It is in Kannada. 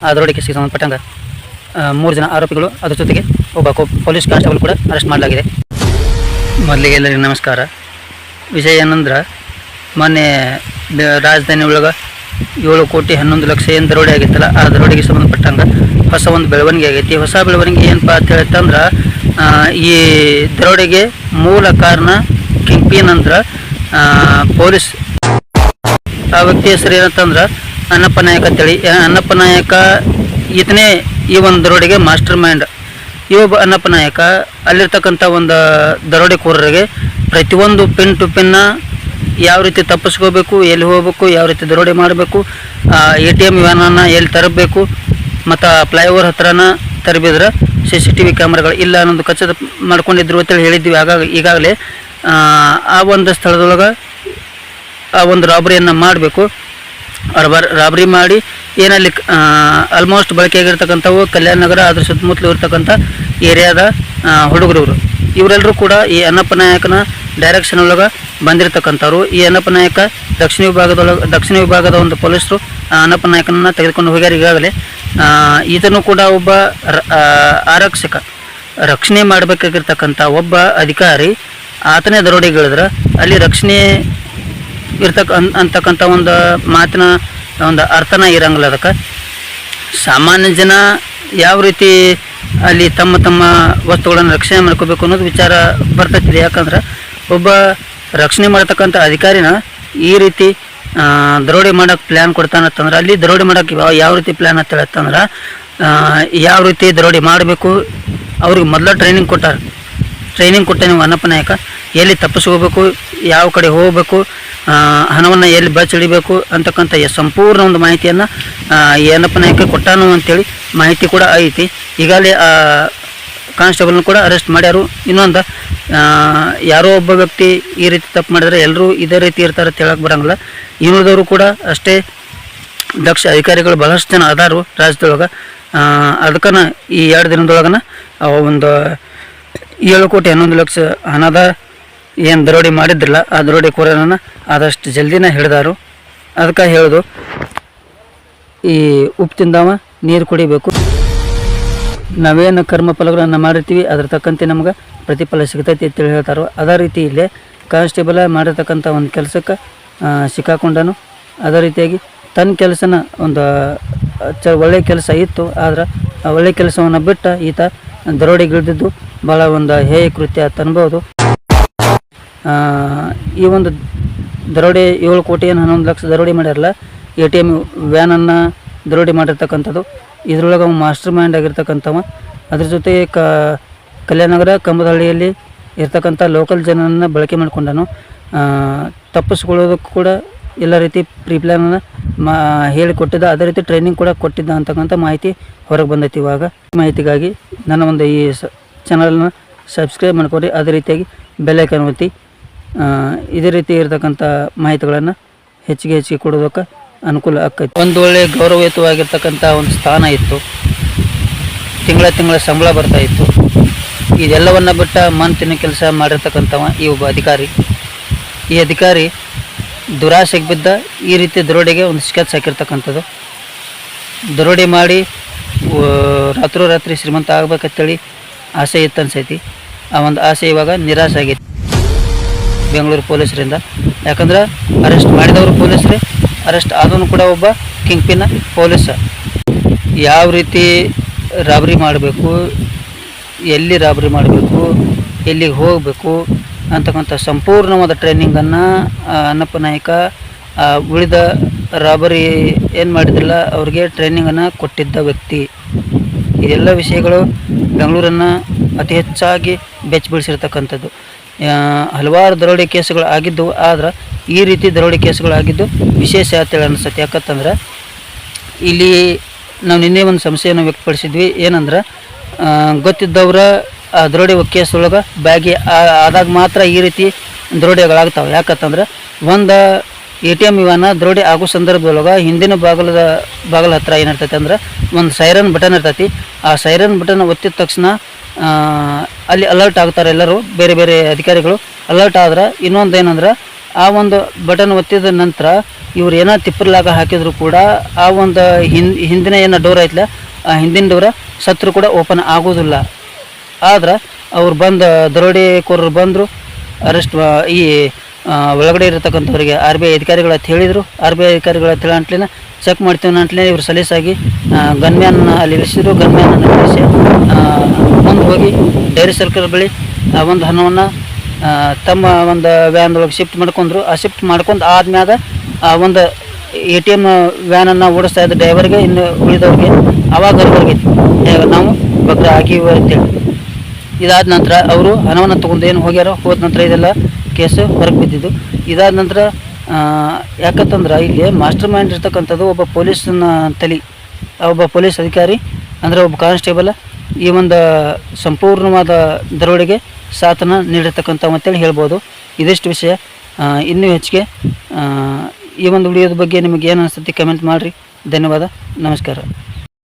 ಕೇಸಿಗೆ ಸಂಬಂಧಪಟ್ಟಂಗೆ ಮೂರು ಜನ ಆರೋಪಿಗಳು ಅದ್ರ ಜೊತೆಗೆ ಒಬ್ಬ ಪೊಲೀಸ್ ಕಾನ್ಸ್ಟೇಬಲ್ ಕೂಡ ಅರೆಸ್ಟ್ ಮಾಡಲಾಗಿದೆ. ಮೊದಲಿಗೆ ಎಲ್ಲರಿಗೂ ನಮಸ್ಕಾರ. ವಿಷಯ ಏನಂದ್ರೆ ಮೊನ್ನೆ ರಾಜಧಾನಿ ಒಳಗೆ ಏಳು ಕೋಟಿ ಹನ್ನೊಂದು ಲಕ್ಷ ಏನು ದರೋಡೆ ಆಗಿತ್ತಲ್ಲ ಆ ದರೋಡೆಗೆ ಸಂಬಂಧಪಟ್ಟಂಗೆ ಹೊಸ ಒಂದು ಬೆಳವಣಿಗೆ ಆಗೈತಿ. ಹೊಸ ಬೆಳವಣಿಗೆ ಏನಪ್ಪ ಅಂತ ಹೇಳ್ತಂದ್ರೆ ಈ ದರೋಡೆಗೆ ಮೂಲ ಕಾರಣ ಕಿಂಪಿ ಅಂದ್ರೆ ಆ, ಪೊಲೀಸ್. ಆ ವ್ಯಕ್ತಿ ಹೆಸರು ಏನಂತಂದ್ರೆ ಅನ್ನಪ್ಪ ನಾಯಕ ಅಂತೇಳಿ ಅನ್ನಪ್ಪ ನಾಯಕ ಈತನೇ ಈ ಒಂದು ದರೋಡೆಗೆ ಮಾಸ್ಟರ್ ಮೈಂಡ್ ಒಬ್ಬ ಅನ್ನಪ್ಪ ನಾಯಕ ಅಲ್ಲಿರ್ತಕ್ಕಂಥ ಒಂದು ದರೋಡೆಕೋರರಿಗೆ ಪ್ರತಿಯೊಂದು ಪಿನ್ ಟು ಪಿನ್ನ ಯಾವ ರೀತಿ ತಪ್ಪಿಸ್ಕೋಬೇಕು, ಎಲ್ಲಿ ಹೋಗಬೇಕು, ಯಾವ ರೀತಿ ದರೋಡೆ ಮಾಡಬೇಕು ಎ ಟಿ ಎಂ ವ್ಯಾನನ್ನು ಎಲ್ಲಿ ತರಬೇಕು, ಮತ್ತು ಫ್ಲೈಓವರ್ ಹತ್ರನ ತರಬಿದ್ರೆ ಸಿ ಸಿ ಟಿ ವಿ ಕ್ಯಾಮ್ರಾಗಳು ಇಲ್ಲ ಅನ್ನೋದು ಖಚಿತ ಮಾಡ್ಕೊಂಡಿದ್ರು ಅಂತೇಳಿ ಹೇಳಿದ್ವಿ. ಆಗಾಗ ಈಗಾಗಲೇ, ಆ ಒಂದು ಸ್ಥಳದೊಳಗೆ ಆ ಒಂದು ರಾಬರಿಯನ್ನು ಮಾಡಬೇಕು. ರಾಬರ್ ರಾಬರಿ ಮಾಡಿ ಏನಲ್ಲಿ ಆಲ್ಮೋಸ್ಟ್ ಬಳಕೆಯಾಗಿರ್ತಕ್ಕಂಥವು ಕಲ್ಯಾಣ ನಗರ ಅದ್ರ ಸುತ್ತಮುತ್ತಲು ಇರ್ತಕ್ಕಂಥ ಏರಿಯಾದ ಹುಡುಗರು ಇವರು ಇವರೆಲ್ಲರೂ ಕೂಡ ಈ ಅನ್ನಪ್ಪ ನಾಯಕನ ಡೈರೆಕ್ಷನ್ ಒಳಗೆ ಬಂದಿರತಕ್ಕಂಥವ್ರು. ಈ ಅನ್ನಪ್ಪ ನಾಯಕ ದಕ್ಷಿಣ ವಿಭಾಗದೊಳಗೆ, ದಕ್ಷಿಣ ವಿಭಾಗದ ಒಂದು ಪೊಲೀಸರು ಅನ್ನಪ್ಪ ನಾಯಕನನ್ನು ತೆಗೆದುಕೊಂಡು ಹೋಗ್ಯಾರ ಈಗಾಗಲೇ. ಈತನು ಕೂಡ ಒಬ್ಬ ಆರಕ್ಷಕ ರಕ್ಷಣೆ ಮಾಡಬೇಕಾಗಿರ್ತಕ್ಕಂಥ ಒಬ್ಬ ಅಧಿಕಾರಿ, ಆತನೇ ದರೋಡೆಗಳಿದ್ರೆ ಅಲ್ಲಿ ರಕ್ಷಣೆ ಇರ್ತಕ್ಕ ಅಂತಕ್ಕಂಥ ಒಂದು ಮಾತಿನ ಒಂದು ಅರ್ಥನ ಇರಂಗಿಲ್ಲ ಅದಕ್ಕೆ. ಸಾಮಾನ್ಯ ಜನ ಯಾವ ರೀತಿ ಅಲ್ಲಿ ತಮ್ಮ ತಮ್ಮ ವಸ್ತುಗಳನ್ನು ರಕ್ಷಣೆ ಮಾಡ್ಕೋಬೇಕು ಅನ್ನೋದು ವಿಚಾರ ಬರ್ತೈತಿ ಯಾಕಂದ್ರೆ ಒಬ್ಬ ರಕ್ಷಣೆ ಮಾಡ್ತಕ್ಕಂಥ ಅಧಿಕಾರಿನ ಈ ರೀತಿ ದರೋಡೆ ಮಾಡೋಕೆ ಪ್ಲ್ಯಾನ್ ಕೊಡ್ತಾನತ್ತಂದ್ರೆ ಅಲ್ಲಿ ದರೋಡೆ ಮಾಡೋಕೆ ಯಾವ ರೀತಿ ಪ್ಲ್ಯಾನ್ ಅಂತ ಹೇಳತ್ತಂದ್ರೆ ಯಾವ ರೀತಿ ದರೋಡೆ ಮಾಡಬೇಕು, ಅವ್ರಿಗೆ ಮೊದಲ ಟ್ರೈನಿಂಗ್ ಕೊಟ್ಟಾರ. ಟ್ರೈನಿಂಗ್ ಕೊಟ್ಟೆ ನೀವು ಅನ್ನಪ್ಪ ನಾಯಕ ಎಲ್ಲಿ ತಪ್ಪಿಸ್ಕೋಬೇಕು, ಯಾವ ಕಡೆ ಹೋಗಬೇಕು ಹಣವನ್ನು ಎಲ್ಲಿ ಬಚ್ಚಿಡಿಬೇಕು ಅಂತಕ್ಕಂಥ ಸಂಪೂರ್ಣ ಒಂದು ಮಾಹಿತಿಯನ್ನು ಏನಪ್ಪ ನಾಯಕ ಕೊಟ್ಟಾನು ಅಂತೇಳಿ ಮಾಹಿತಿ ಕೂಡ ಐತಿ. ಈಗಾಗಲೇ ಕಾನ್ಸ್ಟೇಬಲ್ನ ಕೂಡ ಅರೆಸ್ಟ್ ಮಾಡ್ಯಾರು. ಇನ್ನೊಂದು ಯಾರೋ ಒಬ್ಬ ವ್ಯಕ್ತಿ ಈ ರೀತಿ ತಪ್ಪು ಮಾಡಿದ್ರೆ ಎಲ್ಲರೂ ಇದೇ ರೀತಿ ಇರ್ತಾರೆ ಅಂತ ಹೇಳಕ್ಕೆ ಬರೋಂಗಿಲ್ಲ. ಇನ್ನುಳಿದವರು ಕೂಡ ಅಷ್ಟೇ ದಕ್ಷ ಅಧಿಕಾರಿಗಳು ಬಹಳಷ್ಟು ಜನ ಅದಾರು ರಾಜ್ಯದೊಳಗೆ. ಅದಕ್ಕನ ಈ ಎರಡು ದಿನದೊಳಗನ ಒಂದು ಏಳು ಕೋಟಿ ಹನ್ನೊಂದು ಲಕ್ಷ ಹಣದ ಏನು ದರೋಡೆ ಮಾಡಿದ್ರಲ್ಲ ಆ ದರೋಡೆ ಕೋರನ ಆದಷ್ಟು ಜಲ್ದಿನ ಹಿಡಿದಾರು. ಅದಕ್ಕೆ ಹೇಳೋದು ಈ ಉಪ್ಪು ತಿಂದವ ನೀರು ಕುಡಿಬೇಕು. ನಾವೇನು ಕರ್ಮ ಫಲಗಳನ್ನು ಮಾಡಿರ್ತೀವಿ ಅದ್ರ ತಕ್ಕಂತೆ ನಮ್ಗೆ ಪ್ರತಿಫಲ ಸಿಗ್ತೈತಿ ಅಂತೇಳಿ ಹೇಳ್ತಾರೋ ಅದೇ ರೀತಿ ಇಲ್ಲೇ ಕಾನ್ಸ್ಟೇಬಲ್ ಮಾಡಿರ್ತಕ್ಕಂಥ ಒಂದು ಕೆಲಸಕ್ಕೆ ಸಿಕ್ಕಾಕೊಂಡನು. ಅದೇ ರೀತಿಯಾಗಿ ತನ್ನ ಕೆಲಸನ ಒಂದು ಚ ಒಳ್ಳೆಯ ಕೆಲಸ ಇತ್ತು ಆದ್ರೆ ಆ ಒಳ್ಳೆಯ ಕೆಲಸವನ್ನು ಬಿಟ್ಟು ಈತ ದರೋಡೆಗಿಳಿದಿದ್ದು ಭಾಳ ಒಂದು ಹೇಯ ಕೃತ್ಯ ಆ, ಈ ಒಂದು ದರೋಡೆ ಏಳು ಕೋಟಿ ಹನ್ನೊಂದು ಲಕ್ಷ ದರೋಡೆ ಮಾಡ್ಯಾರಲ್ಲ ಎ ಟಿ ಎಂ ವ್ಯಾನನ್ನು ದರೋಡೆ ಮಾಡಿರ್ತಕ್ಕಂಥದ್ದು. ಇದರೊಳಗೆ ಅವ ಮಾಸ್ಟರ್ ಮೈಂಡ್ ಆಗಿರ್ತಕ್ಕಂಥವ. ಅದ್ರ ಜೊತೆ ಕ, ಕಲ್ಯಾಣನಗರ, ಕಂಬದಹಳ್ಳಿಯಲ್ಲಿ ಇರ್ತಕ್ಕಂಥ ಲೋಕಲ್ ಜನರನ್ನು ಬಳಕೆ ಮಾಡಿಕೊಂಡನು. ತಪ್ಪಿಸ್ಕೊಳ್ಳೋದಕ್ಕೂ ಕೂಡ ಎಲ್ಲ ರೀತಿ ಪ್ರೀ ಪ್ಲ್ಯಾನನ್ನು ಮಾ, ಹೇಳಿಕೊಟ್ಟಿದ್ದ. ಅದೇ ರೀತಿ ಟ್ರೈನಿಂಗ್ ಕೂಡ ಕೊಟ್ಟಿದ್ದ ಅಂತಕ್ಕಂಥ ಮಾಹಿತಿ ಹೊರಗೆ ಬಂದೈತಿ ಇವಾಗ. ಮಾಹಿತಿಗಾಗಿ ನನ್ನ ಒಂದು ಈ ಸ ಚಾನಲನ್ನು ಸಬ್ಸ್ಕ್ರೈಬ್ ಮಾಡ್ಕೊಡಿ ಅದೇ ರೀತಿಯಾಗಿ ಬೆಲ್ಲೈಕನ್ ಒತ್ತಿ. ಇದೇ ರೀತಿ ಇರತಕ್ಕಂಥ ಮಾಹಿತಿಗಳನ್ನು ಹೆಚ್ಚಿಗೆ ಹೆಚ್ಚಿಗೆ ಕೊಡೋದಕ್ಕೆ ಅನುಕೂಲ ಆಕೈತಿ. ಒಂದು ಒಳ್ಳೆ ಗೌರವಯುತವಾಗಿರ್ತಕ್ಕಂಥ ಒಂದು ಸ್ಥಾನ ಇತ್ತು. ತಿಂಗಳ ತಿಂಗಳ ಸಂಬಳ ಬರ್ತಾ ಇತ್ತು. ಇದೆಲ್ಲವನ್ನು ಬಿಟ್ಟ ಮಂತಿನ ಕೆಲಸ ಮಾಡಿರ್ತಕ್ಕಂಥವ ಈ ಒಬ್ಬ ಅಧಿಕಾರಿ. ಈ ಅಧಿಕಾರಿ ದುರಾಸೆಗೆ ಬಿದ್ದ ಈ ರೀತಿ ದರೋಡೆಗೆ ಒಂದು ಸ್ಕೆಚ್ ಹಾಕಿರ್ತಕ್ಕಂಥದ್ದು. ದರೋಡೆ ಮಾಡಿ ರಾತ್ರೋರಾತ್ರಿ ಶ್ರೀಮಂತ ಆಗ್ಬೇಕಂತೇಳಿ ಆಸೆ ಇತ್ತು ಅನ್ಸೈತಿ. ಆ ಒಂದು ಆಸೆ ಇವಾಗ ನಿರಾಸೆ ಆಗೈತಿ. ಬೆಂಗಳೂರು ಪೊಲೀಸರಿಂದ. ಯಾಕಂದ್ರೆ ಅರೆಸ್ಟ್ ಮಾಡಿದವರು ಪೊಲೀಸರೇ, ಅರೆಸ್ಟ್ ಆದವನು ಕೂಡ ಒಬ್ಬ ಕಿಂಗ್ ಪಿನ್ ಪೊಲೀಸ. ಯಾವ ರೀತಿ ರಾಬರಿ ಮಾಡಬೇಕು, ಎಲ್ಲಿ ರಾಬರಿ ಮಾಡಬೇಕು, ಎಲ್ಲಿಗೆ ಹೋಗಬೇಕು ಅಂತಕ್ಕಂಥ ಸಂಪೂರ್ಣವಾದ ಟ್ರೈನಿಂಗನ್ನು ಅನ್ನಪ್ಪ ನಾಯಕ ಉಳಿದ ರಾಬರಿ ಏನು ಮಾಡಿದ್ರಲ್ಲ, ಅವ್ರಿಗೆ ಟ್ರೈನಿಂಗನ್ನು ಕೊಟ್ಟಿದ್ದ ವ್ಯಕ್ತಿ. ಇದೆಲ್ಲ ವಿಷಯಗಳು ಬೆಂಗಳೂರನ್ನು ಅತಿ ಹೆಚ್ಚಾಗಿ ಬೆಚ್ಚ ಬೀಳಿಸಿರ್ತಕ್ಕಂಥದ್ದು ಹಲವಾರು ದರೋಡೆ ಕೇಸುಗಳು ಆಗಿದ್ದು ಆದ್ರೆ ಈ ರೀತಿ ದರೋಡೆ ಕೇಸುಗಳು ಆಗಿದ್ದು ವಿಶೇಷ ಅಂತೇಳಿ ಅನಿಸುತ್ತೆ. ಯಾಕಂತಂದ್ರೆ ಇಲ್ಲಿ ನಾವು ನಿನ್ನೆ ಒಂದು ಸಮಸ್ಯೆಯನ್ನು ವ್ಯಕ್ತಪಡಿಸಿದ್ವಿ. ಏನಂದ್ರೆ ಗೊತ್ತಿದ್ದವರ ದರೋಡೆ ಕೇಸ್ ಒಳಗೆ ಬ್ಯಾಗಿ ಆದಾಗ ಮಾತ್ರ ಈ ರೀತಿ ದರೋಡೆಗಳಾಗ್ತಾವೆ. ಯಾಕಂತಂದ್ರೆ, ಒಂದು ಎ ಟಿ ಎಂ ಇವನ್ನ ದರೋಡೆ ಆಗೋ ಸಂದರ್ಭದೊಳಗೆ ಹಿಂದಿನ ಬಾಗಲದ ಬಾಗಲ ಹತ್ರ ಏನಿರ್ತೈತೆ ಅಂದ್ರೆ ಒಂದು ಸೈರನ್ ಬಟನ್ ಇರ್ತೈತಿ. ಆ ಸೈರನ್ ಬಟನ್ ಒತ್ತಿದ ತಕ್ಷಣ ಅಲ್ಲಿ ಅಲರ್ಟ್ ಆಗ್ತಾರೆ ಎಲ್ಲರೂ, ಬೇರೆ ಬೇರೆ ಅಧಿಕಾರಿಗಳು. ಅಲರ್ಟ್ ಆದ್ರೆ ಇನ್ನೊಂದು ಏನಂದ್ರೆ, ಆ ಒಂದು ಬಟನ್ ಒತ್ತಿದ ನಂತರ ಇವ್ರು ಏನೋ ತಿಪ್ಪರ್ಲಾಗ ಹಾಕಿದ್ರು ಕೂಡ ಆ ಒಂದು ಹಿಂದ್ ಹಿಂದಿನ ಏನೋ ಡೋರ್ ಐತ್ಲ, ಆ ಹಿಂದಿನ ಡೋರ ಸತ್ರು ಕೂಡ ಓಪನ್ ಆಗೋದಿಲ್ಲ. ಆದ್ರೆ ಅವ್ರು ಬಂದು ದರೋಡಿಕೋರರು ಬಂದರು ಅರೆಸ್ಟ್ ಈ ಒಳಗಡೆ ಇರತಕ್ಕಂಥವ್ರಿಗೆ ಆರ್ ಬಿ ಐ ಅಧಿಕಾರಿಗಳು ಹೇಳಿದರು. ಆರ್ ಬಿ ಐ ಅಧಿಕಾರಿಗಳು ಅಂತ ಚೆಕ್ ಮಾಡ್ತೀವಿ ಅಂತಲೇ ಇವರು ಸಲೀಸಾಗಿ ಗನ್ಮ್ಯಾನ್ ಅಲ್ಲಿ ಇಳಿಸಿದ್ರು. ಗನ್ಮ್ಯಾನ್ ಇಳಿಸಿ ಮುಂದೆ ಹೋಗಿ ಡೈರಿ ಸರ್ಕಲ್ ಬಳಿ ಒಂದು ಹಣವನ್ನು ತಮ್ಮ ಒಂದು ವ್ಯಾನ್ದೊಳಗೆ ಶಿಫ್ಟ್ ಮಾಡ್ಕೊಂಡ್ರು. ಆ ಶಿಫ್ಟ್ ಮಾಡ್ಕೊಂಡು ಆದ್ಮ್ಯಾಗ, ಆ, ಒಂದು ಎ ಟಿ ಎಂ ವ್ಯಾನನ್ನು ಓಡಿಸ್ತಾ ಇದ್ದ ಡ್ರೈವರ್ಗೆ ಇನ್ನು ಉಳಿದವ್ರಿಗೆ ಅವಾಗ ಅವ್ರಿಗೆ ನಾವು ಬಗ್ರ ಆಗಿವೆ ಅಂತೇಳಿ. ಇದಾದ ನಂತರ ಅವರು ಹಣವನ್ನು ತೊಗೊಂಡು ಏನು ಹೋಗ್ಯಾರೋ ಹೋದ ನಂತರ ಇದೆಲ್ಲ ಕೇಸು ಹೊರಗೆ ಬಿದ್ದಿದ್ದು. ಇದಾದ ನಂತರ ಯಾಕಂತಂದ್ರೆ ಇಲ್ಲಿ ಮಾಸ್ಟರ್ ಮೈಂಡ್ ಇರ್ತಕ್ಕಂಥದ್ದು ಒಬ್ಬ ಪೊಲೀಸನ ತಲಿ, ಒಬ್ಬ ಪೊಲೀಸ್ ಅಧಿಕಾರಿ, ಅಂದರೆ ಒಬ್ಬ ಕಾನ್ಸ್ಟೇಬಲ್, ಈ ಒಂದು ಸಂಪೂರ್ಣವಾದ ದರೋಡೆಗೆ ಸಾಥನ ನೀಡಿರ್ತಕ್ಕಂಥ ಅಂತೇಳಿ ಹೇಳ್ಬೋದು. ಇದಿಷ್ಟು ವಿಷಯ. ಇನ್ನೂ ಹೆಚ್ಚಿಗೆ ಈ ಒಂದು ವಿಡಿಯೋದ ಬಗ್ಗೆ ನಿಮಗೆ ಏನು ಅನಿಸುತ್ತೆ ಕಮೆಂಟ್ ಮಾಡಿರಿ. ಧನ್ಯವಾದ. ನಮಸ್ಕಾರ.